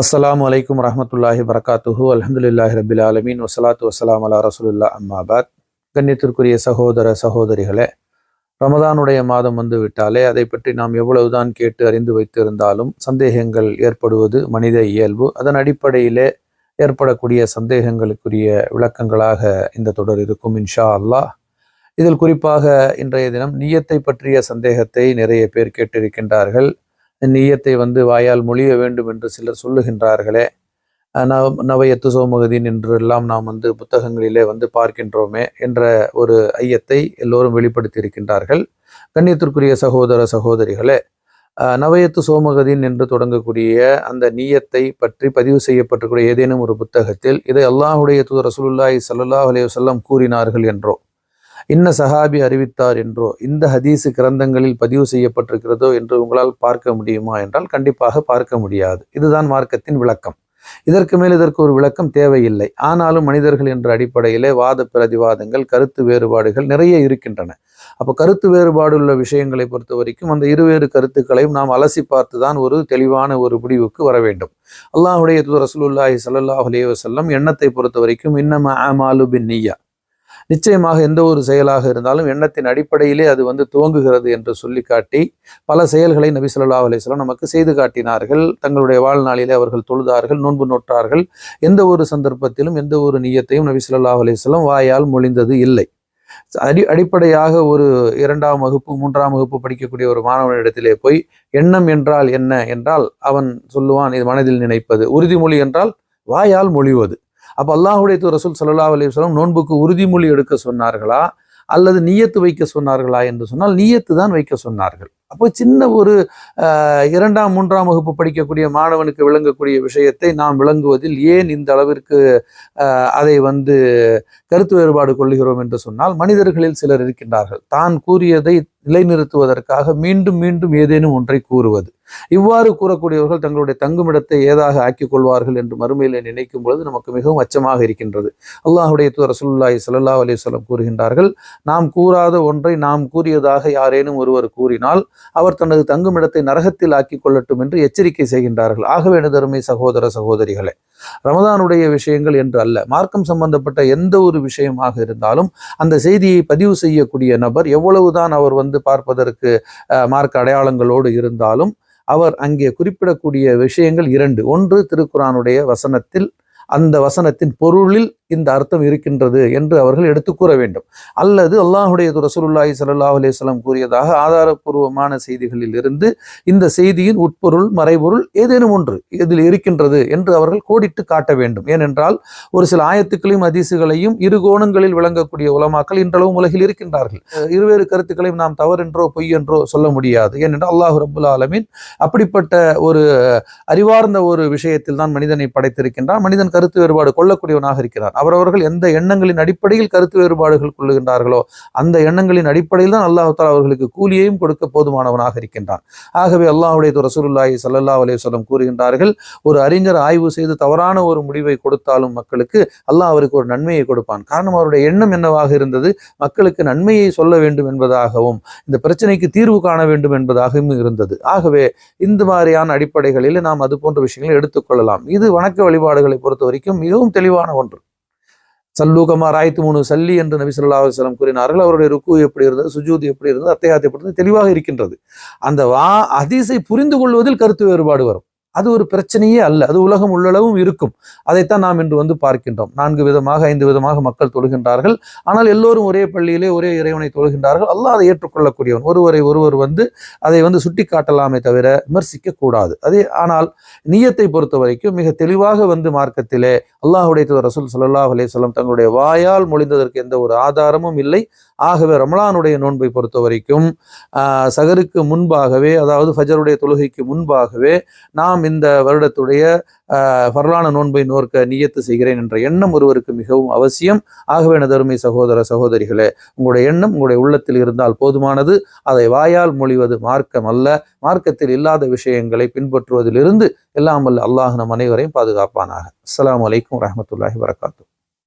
அஸ்லாம் அலைக்கும் வரமத்துல்லாஹி வரகாத்துஹு அல்ஹம்துலில்லாஹி ரபில் ஆலமீன் வசலாத்து வசலாம் அலா ரசூலுல்லா அம்மாபாத் கண்ணியத்திற்குரிய சகோதர சகோதரிகளே ரமதானுடைய மாதம் வந்து விட்டாலே அதை பற்றி நாம் எவ்வளவுதான் கேட்டு அறிந்து வைத்திருந்தாலும் சந்தேகங்கள் ஏற்படுவது மனித இயல்பு. அதன் அடிப்படையிலே ஏற்படக்கூடிய சந்தேகங்களுக்குரிய விளக்கங்களாக இந்த தொடர் இருக்கும் இன்ஷா அல்லாஹ் இதில் குறிப்பாக இன்றைய தினம் நீயத்தை பற்றிய சந்தேகத்தை நிறைய பேர் கேட்டிருக்கின்றார்கள். நீயத்தை வந்து வாயால் மொழிய வேண்டும் என்று சிலர் சொல்லுகின்றார்களே. நவ நவயத்து சோமகதீன் என்றெல்லாம் நாம் வந்து புத்தகங்களிலே வந்து பார்க்கின்றோமே என்ற ஒரு ஐயத்தை எல்லோரும் வெளிப்படுத்தி இருக்கின்றார்கள் கண்ணியத்திற்குரிய சகோதர சகோதரிகளே நவயத்து சோமகதீன் என்று தொடங்கக்கூடிய அந்த நீயத்தை பற்றி பதிவு செய்யப்பட்டிருக்கிற ஏதேனும் ஒரு புத்தகத்தில் இதை அல்லாஹுடைய தூதர் ரசூலுல்லாய் ஸல்லல்லாஹு அலையுசல்லம் கூறினார்கள் என்றோ? இன்ன சஹாபி அறிவித்தார் என்றோ இந்த ஹதீஸு கிரந்தங்களில் பதிவு செய்யப்பட்டிருக்கிறதோ என்று உங்களால் பார்க்க முடியுமா என்றால் கண்டிப்பாக பார்க்க முடியாது. இதுதான் மார்க்கத்தின் விளக்கம். இதற்கு மேல் இதற்கு ஒரு விளக்கம் தேவையில்லை. ஆனாலும் மனிதர்கள் என்ற அடிப்படையிலே வாத பிரதிவாதங்கள் கருத்து வேறுபாடுகள் நிறைய இருக்கின்றன. அப்போ கருத்து வேறுபாடு உள்ள விஷயங்களை பொறுத்த வரைக்கும் அந்த இருவேறு கருத்துக்களையும் நாம் அலசி பார்த்து தான் ஒரு தெளிவான ஒரு முடிவுக்கு வர வேண்டும். அல்லாஹுடைய தூதர் ரசூலுல்லாஹி சல்லாஹ் அலைஹி எண்ணத்தை பொறுத்த வரைக்கும் இன்னம அமாலு பின் நீயா நிச்சயமாக எந்த ஒரு செயலாக இருந்தாலும் எண்ணத்தின் அடிப்படையிலே அது வந்து துவங்குகிறது என்று சொல்லி காட்டி பல செயல்களை நபி ஸல்லல்லாஹு நமக்கு செய்து காட்டினார்கள். தங்களுடைய வாழ்நாளிலே அவர்கள் தொழுதார்கள் நோன்பு நோற்றார்கள். எந்த ஒரு சந்தர்ப்பத்திலும் எந்த ஒரு நியத்தையும் நபி ஸல்லல்லாஹு வாயால் மொழிந்தது இல்லை. அடி அடிப்படையாக ஒரு இரண்டாம் வகுப்பு மூன்றாம் வகுப்பு படிக்கக்கூடிய ஒரு மாணவனிடத்திலே போய் எண்ணம் என்றால் என்ன? என்றால் அவன் சொல்லுவான் இது மனதில் நினைப்பது. உறுதிமொழி என்றால் வாயால் மொழிவது. அப்போ அல்லாஹுடைய ரசூல் சல்லா அலைஹி நோன்புக்கு உறுதிமொழி எடுக்க சொன்னார்களா? அல்லது நீயத்து வைக்க சொன்னார்களா என்று சொன்னால் நீயத்து தான் வைக்க சொன்னார்கள். அப்போ சின்ன ஒரு இரண்டாம் மூன்றாம் வகுப்பு படிக்கக்கூடிய மாணவனுக்கு விளங்கக்கூடிய விஷயத்தை நாம் விளங்குவதில் ஏன் இந்த அளவிற்கு அதை வந்து கருத்து வேறுபாடு கொள்ளுகிறோம் என்று சொன்னால் மனிதர்களில் சிலர் இருக்கின்றார்கள். தான் கூறியதை நிலைநிறுத்துவதற்காக மீண்டும் மீண்டும் ஏதேனும் ஒன்றை கூறுவது. இவ்வாறு கூறக்கூடியவர்கள் தங்களுடைய தங்குமிடத்தை ஏதாக ஆக்கிக் கொள்வார்கள் என்று மறுமையிலே நினைக்கும் பொழுது நமக்கு மிகவும் அச்சமாக இருக்கின்றது. அல்லாஹுடைய தூதர் ரசூலுல்லாஹி சல்லா அலைஹி கூறுகின்றார்கள் நாம் கூறாத ஒன்றை நாம் கூறியதாக யாரேனும் ஒருவர் கூறினால் அவர் தனது தங்குமிடத்தை நரகத்தில் ஆக்கிக் கொள்ளட்டும் என்று எச்சரிக்கை செய்கின்றார்கள். ஆகவே எனதருமை சகோதர சகோதரிகளே ரமதானுடைய விஷயங்கள் என்று அல்ல மார்க்கம் சம்பந்தப்பட்ட எந்த ஒரு விஷயமாக இருந்தாலும் அந்த செய்தியை பதிவு செய்யக்கூடிய நபர் எவ்வளவுதான் அவர் வந்து பார்ப்பதற்கு மார்க்க அடையாளங்களோடு இருந்தாலும் அவர் அங்கே குறிப்பிடக்கூடிய விஷயங்கள் இரண்டு. ஒன்று திருக்குறானுடைய வசனத்தில் அந்த வசனத்தின் பொருளில் இந்த அர்த்தம் இருக்கின்றது என்று அவர்கள் எடுத்து கூற வேண்டும். அல்லது அல்லாஹுடைய ரசூலுல்லாஹி சல்லாஹ் அலைஹி கூறியதாக ஆதாரப்பூர்வமான செய்திகளில் இருந்து இந்த செய்தியின் உட்பொருள் மறைபொருள் ஏதேனும் ஒன்று இதில் இருக்கின்றது என்று அவர்கள் கோடிட்டு காட்ட வேண்டும். ஏனென்றால் ஒரு சில ஆயத்துக்களையும் அதிசுகளையும் இரு கோணங்களில் விளங்கக்கூடிய உலமாக்கள் இன்றளவும் உலகில் இருக்கின்றார்கள். இருவேறு கருத்துக்களையும் நாம் தவறென்றோ பொய் என்றோ சொல்ல முடியாது. ஏனென்றால் அல்லாஹ் ரபுல் ஆலமின் அப்படிப்பட்ட ஒரு அறிவார்ந்த ஒரு விஷயத்தில் தான் மனிதனை படைத்திருக்கின்றான். மனிதன் கருத்து வேறுபாடு கொள்ளக்கூடியவனாக இருக்கிறார் அவரவர்கள் எந்த எண்ணங்களின் அடிப்படையில் கருத்து வேறுபாடுகள் கொள்ளுகின்றார்களோ அந்த எண்ணங்களின் அடிப்படையில் தான் அல்லாஹ் அவர்களுக்கு கூலியையும் கொடுக்க போதுமானவனாக இருக்கின்றான். ஆகவே அல்லாஹுடைய ரசூலுல்லாஹி சல்லா அலைஹி கூறுகின்றார்கள் ஒரு அறிஞர் ஆய்வு செய்து தவறான ஒரு முடிவை கொடுத்தாலும் மக்களுக்கு அல்லாஹ் அவருக்கு ஒரு நன்மையை கொடுப்பான். காரணம் அவருடைய எண்ணம் என்னவாக இருந்தது? மக்களுக்கு நன்மையை சொல்ல வேண்டும் என்பதாகவும் இந்த பிரச்சனைக்கு தீர்வு காண வேண்டும் என்பதாகவும் இருந்தது. ஆகவே இந்த மாதிரியான அடிப்படைகளில் நாம் அது போன்ற விஷயங்களை எடுத்துக்கொள்ளலாம் இது வணக்க வழிபாடுகளை பொறுத்த வரைக்கும் மிகவும் தெளிவான ஒன்று. சல்லூகமா ராய்த்து மூணு சல்லி என்று நபி ஸல்லல்லாஹு அலைஹி கூறினார்கள். அவருடைய ருக்கு எப்படி இருந்தது? சுஜூத் எப்படி இருந்தது? அத்தையாத்தை எப்படி இருந்தது தெளிவாக இருக்கின்றது. அந்த வா அதிசை புரிந்து கொள்வதில் கருத்து வேறுபாடு வரும். அது ஒரு பிரச்சனையே அல்ல. அது உலகம் உள்ளளவும் இருக்கும். அதைத்தான் நாம் இன்று வந்து பார்க்கின்றோம். நான்கு விதமாக ஐந்து விதமாக மக்கள் தொழுகின்றார்கள். ஆனால் எல்லோரும் ஒரே பள்ளியிலே ஒரே இறைவனை தொழுகின்றார்கள். அல்லாஹ் அதை ஏற்றுக்கொள்ளக்கூடியவன். ஒருவரை ஒருவர் வந்து அதை வந்து சுட்டி காட்டலாமே தவிர விமர்சிக்க கூடாது அதே ஆனால் நியத்தை பொறுத்த வரைக்கும் மிக தெளிவாக வந்து மார்க்கத்திலே அல்லாஹுடைய ரசூல் சல்லாஹ் அலைஹி தங்களுடைய வாயால் மொழிந்ததற்கு எந்த ஒரு ஆதாரமும் இல்லை. ஆகவே ரமலானுடைய நோன்பை பொறுத்த வரைக்கும் சகருக்கு முன்பாகவே அதாவது ஃபஜருடைய தொழுகைக்கு முன்பாகவே நாம் இந்த வருடத்துடைய வரலான ஃபர்லான நோன்பை நோர்க்க நியத்து செய்கிறேன் என்ற எண்ணம் ஒருவருக்கு மிகவும் அவசியம். ஆகவே எனது சகோதர சகோதரிகளே உங்களுடைய எண்ணம் உங்களுடைய உள்ளத்தில் இருந்தால் போதுமானது. அதை வாயால் மொழிவது மார்க்கம் அல்ல மார்க்கத்தில் இல்லாத விஷயங்களை பின்பற்றுவதிலிருந்து எல்லாம் அல்லாஹ் நம் அனைவரையும் பாதுகாப்பானாக. அஸ்லாம் வலைக்கம் வரமத்துல்லாஹி வரகாத்து